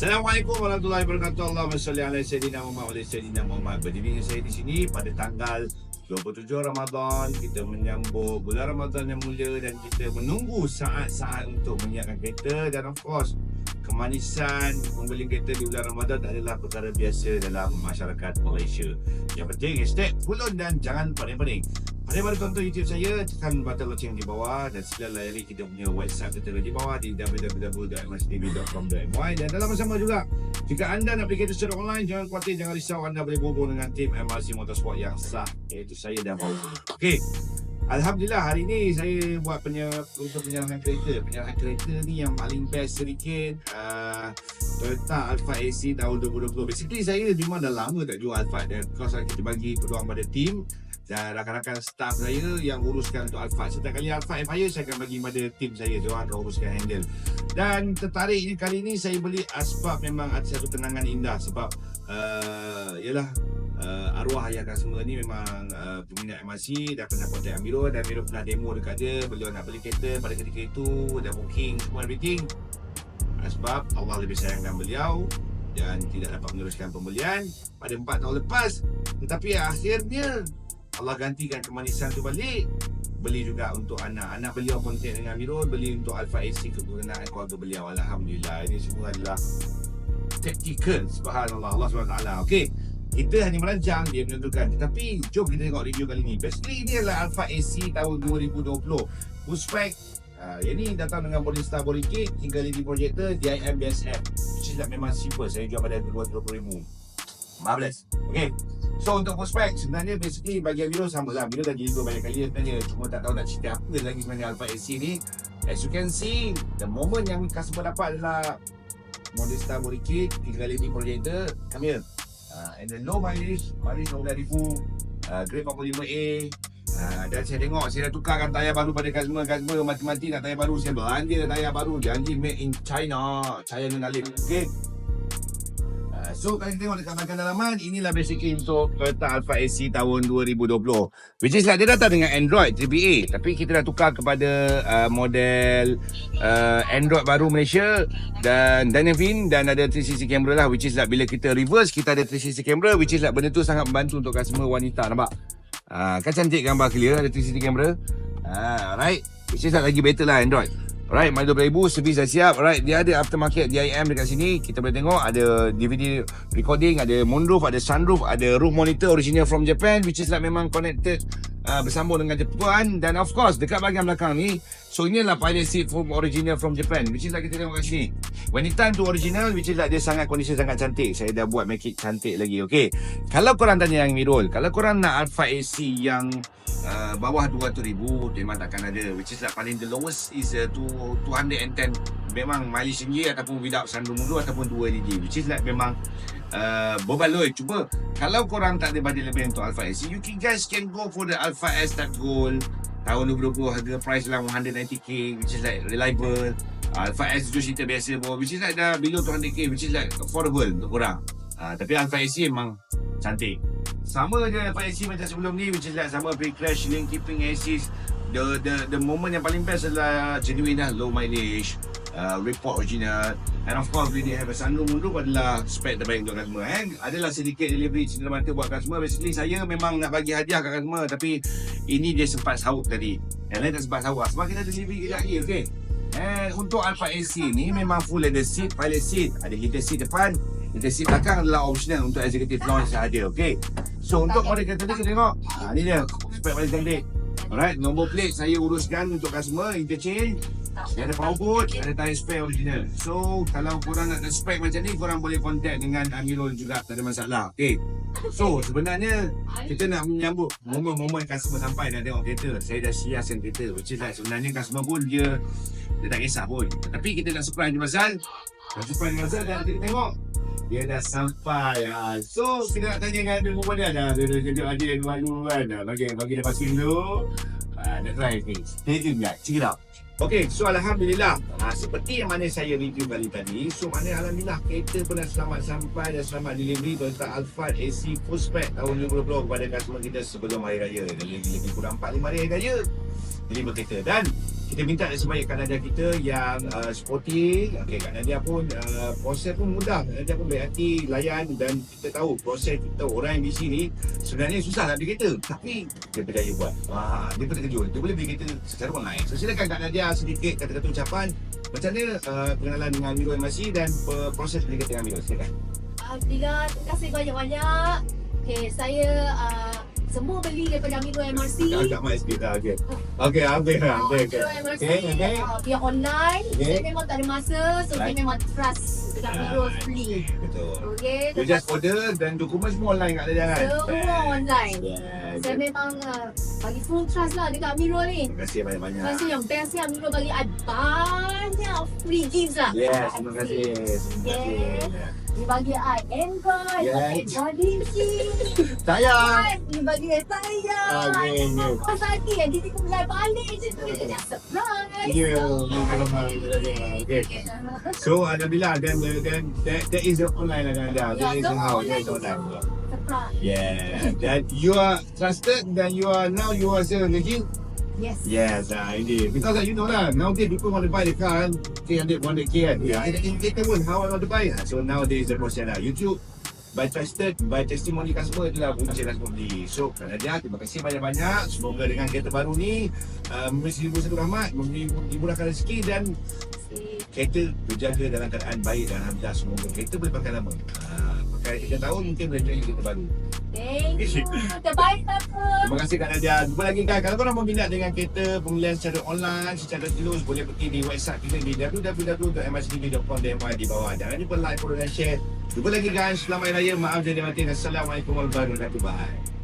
Assalamualaikum warahmatullahi wabarakatuh. Allahumma salli ala sayyidina Muhammad wa ala sayyidina Muhammad. Berdiri saya di sini pada tanggal 27 Ramadan kita menyambut bulan Ramadan yang mulia dan kita menunggu saat-saat untuk menyiapkan kereta dan of course kemanisan membeli kereta di bulan Ramadan adalah perkara biasa dalam masyarakat Malaysia. Yang penting hashtag kulon dan jangan paling-paling. Pada baru tonton YouTube saya, tekan button loceng di bawah dan sila layari kita punya website kita di bawah di www.mstv.com.my dan dalam bersama juga jika anda nak kereta secara online jangan khawatir jangan risau anda boleh berhubung dengan tim MRC Motorsport yang sah iaitu saya dan Paul. Okey. Alhamdulillah hari ni saya buat punya untuk penyerahan kereta. Penyerahan kereta ni yang paling best sedikit uh, Toyota Alphard AC tahun 2020. Basically saya memang dah lama tak jual Alphard dan because kita bagi peluang pada tim dan rakan-rakan staff saya yang uruskan untuk Alphard. Setiap kali Alphard Empire saya akan bagi pada tim saya, dia akan uruskan handle. Dan tertariknya kali ini saya beli asbab memang ada satu kenangan indah. Sebab uh, yalah uh, arwah ayah customer ni memang uh, peminat MRC dah pernah contact Amirul. Dan Amirul pernah demo dekat dia. Beliau nak beli kereta pada ketika itu. Dah booking semua everything. Sebab Allah lebih sayangkan beliau. Dan tidak dapat meneruskan pembelian pada 4 tahun lepas. Tetapi akhirnya Allah gantikan kemanisan tu balik. Beli juga untuk anak. Anak beliau kontak dengan Amirul beli untuk Alfa AC kegunaan keluarga beliau. Alhamdulillah ini semua adalah tactical subhanallah Allah SWT okay kita hanya merancang dia menentukan. Tetapi jom kita tengok review kali ni. Basically ini adalah Alfa AC tahun 2020 full spec Uh, yang ni datang dengan body star body kit hingga LED projector DIM BSF which is like memang simple. Saya jual pada RM220,000 marvelous. Okay so untuk spec sebenarnya basically bagi Amiro sama lah. Amiro dah jadi banyak kali sebenarnya cuma tak tahu nak cerita apa lagi sebenarnya Alpha AC ni? As you can see the moment yang customer dapat adalah model star body kit hingga LED projector come here. Uh, and the low mileage mileage 12,000 uh, grade 45A Ha, dan saya tengok saya dah tukarkan tayar baru pada customer customer mati-mati nak tayar baru saya belanja tayar baru janji made in China. China Nalip okay Uh, so kalau kita tengok dekat belakang dalaman inilah basically untuk Toyota Alphard AC tahun 2020 which is like dia datang dengan Android TBA tapi kita dah tukar kepada uh, model uh, Android baru Malaysia dan Dynavin dan ada 360 camera lah which is like bila kita reverse kita ada 360 camera which is like benda tu sangat membantu untuk customer wanita nampak Ah, kan cantik gambar clear ada 360 camera. Ah, alright. Which is lagi better lah Android. Alright, Milo 2000 servis dah siap. Alright, dia ada aftermarket DIM dekat sini. Kita boleh tengok ada DVD recording, ada moonroof, ada sunroof, ada roof monitor original from Japan which is like memang connected uh, bersambung dengan Jepun dan of course dekat bahagian belakang ni so ini pilot seat from original from Japan which is like kita tengok kat sini when it time to original which is like dia sangat kondisi sangat cantik saya dah buat make it cantik lagi okay? Kalau korang tanya yang Mirul kalau korang nak Alpha AC yang uh, bawah 200,000 memang takkan ada which is like paling the lowest is uh, to 210 memang mileage tinggi ataupun without sunroof mundur ataupun 2 LED which is like memang uh, berbaloi cuma kalau korang tak ada budget lebih untuk Alpha S you can guys can go for the Alpha S Type Gold tahun 2020 harga price lah 190k which is like reliable. Alpha S tu cerita biasa pun which is like dah below 200k which is like affordable untuk korang. Uh, tapi Alpha S memang cantik. Sama je Alpha S macam sebelum ni which is like sama pre-crash lane keeping assist. The the the moment yang paling best adalah genuine lah low mileage uh, report original. And of course dia have a sunroof moonroof adalah spek terbaik untuk customer. Eh? adalah sedikit delivery cindera mata buat customer. Basically saya memang nak bagi hadiah kat customer tapi ini dia sempat sahut tadi yang lain tak sempat sahut sebab kita delivery kejap lagi okay And untuk Alpha AC ni memang full leather seat, pilot seat, ada heated seat depan, heated seat belakang adalah optional untuk executive lounge sahaja, okay. So untuk model kereta ni kita tengok, ha, ni dia spek paling cantik. Alright, nombor plate saya uruskan untuk customer, interchange, dia ada power boot, ada tire spare original. So, kalau korang nak spec macam ni, korang boleh contact dengan Amirul juga, tak ada masalah. Okay. So, sebenarnya kita nak menyambut momen-momen customer sampai nak tengok kereta. Saya dah siaskan kereta. Which is like, sebenarnya customer pun dia dia tak kisah pun. Tapi kita nak surprise je pasal. Nak surprise je pasal dan kita tengok dia dah sampai. Ha. So, kita nak tanya dengan dia momen dia. Dah, dia dah jadi ada yang dulu kan. Bagi, bagi dia passing dulu. Ha, nak try ni. Stay tune guys. Check it out. Okey, so Alhamdulillah. Ha, Seperti yang mana saya review kali tadi So mana Alhamdulillah kereta pun dah selamat sampai Dan selamat delivery Toyota Alphard AC Spec tahun 2020 Kepada customer kita sebelum Hari Raya. Dan lagi-lagi kurang 4-5 Hari Raya Deliver kereta. Dan kita minta sebaik Kak Nadia kita yang uh, sporty. Okey, Kak Nadia pun uh, proses pun mudah. Nadia pun baik hati, layan dan kita tahu proses kita orang yang di sini sebenarnya susah nak beli kereta. Tapi dia berjaya buat. Wah, dia pun terkejut. Dia boleh beli kereta secara online. So silakan Kak Nadia sedikit kata-kata ucapan. Macam mana uh, pengenalan dengan Miro MRC dan uh, proses beli kereta dengan Miro. Silakan. Alhamdulillah, terima kasih banyak-banyak. Okay, saya uh, semua beli daripada Amiro MRC. Agak mic sikit dah. Okey. Okey, habis dah. Okey, okey. Okey, okey. Uh, via online. Okey. Saya memang tak ada masa. So, Right. saya memang trust dekat Amiro fully. Betul. Okay. You just order dan dokumen semua online kat dia kan? Semua online. Yeah. Saya memang uh, bagi full trust lah dekat Amiro ni. Terima kasih banyak-banyak. Terima kasih yang best ni Amiro bagi banyak free gifts lah. Yes, terima kasih. Terima kasih. Dia bagi I Android, Yes. yes. body key. Sayang. Dia bagi saya. Okey, okey. Kau sakit yang dia tengok mulai balik je tu. Dia dah surprise. Thank you. Okay. So alhamdulillah then then that, that is the online lah dah. That is the how that is online. Surprise. Yeah. That you are trusted then you are now you are still legit. Yes. Yes, uh, indeed. Because uh, you know lah, nowadays people want to buy the car kan, 300, 100k kan. Yeah, and indicator pun how I want to buy. So nowadays the process lah. YouTube, by trusted, by testimony customer itulah punca dah semua beli. So, kerana dia, terima kasih banyak-banyak. Semoga dengan kereta baru ni, uh, memberi ibu satu rahmat, dimurahkan rezeki dan kereta berjaga dalam keadaan baik dan Alhamdulillah semoga kereta boleh pakai lama. Uh, pakai 3 tahun mungkin boleh jadi kereta baru. Thank you. Terbaik apa? Terima kasih Kak Nadia. Jumpa lagi kan. Kalau korang berminat dengan kereta pembelian secara online, secara tulus, boleh pergi di website kita di www.mictv.com.my di bawah. Jangan lupa like, follow dan share. Jumpa lagi guys. Selamat Hari Raya. Maaf jadi mati. Assalamualaikum warahmatullahi wabarakatuh. Bye.